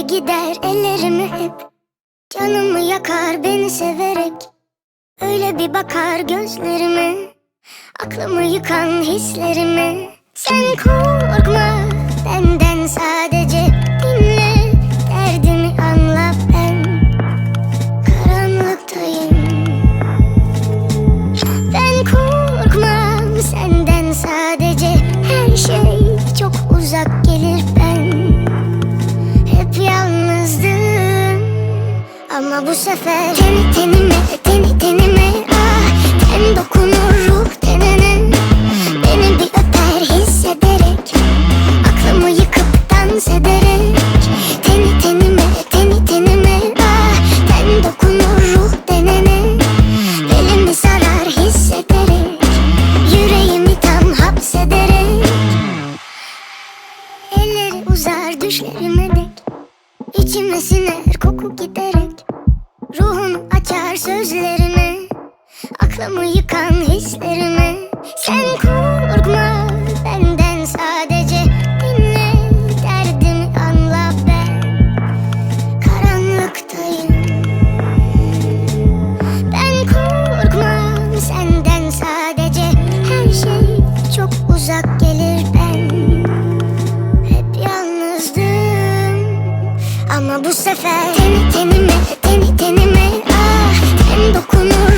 Geçer gider ellerimi hep. Canımı yakar beni severek. Öyle bir bakar gözlerime. Aklımı yıkan hislerime. Sen korkma benden sadece Ama bu sefer Teni tenime, teni tenime Ah, ten dokunur ruh tenene. Beni bir öper hissederek Aklımı yıkıp dans ederek. Teni tenime, teni tenime Ah, ten dokunur ruh denene Belimi sarar hissederek Yüreğimi tam hapsederek. Elleri uzar düşlerime dek İçime siner koku giderek açar sözlerime Aklımı yıkan hislerime. Sen korkma benden sadece Dinle. Derdimi anla ben. Karanlıktayım. Ben korkmam senden sadece Her şey çok uzak gelir ben. Hep yalnızdım. Ama bu sefer Teni tenime, teni tenime Ruh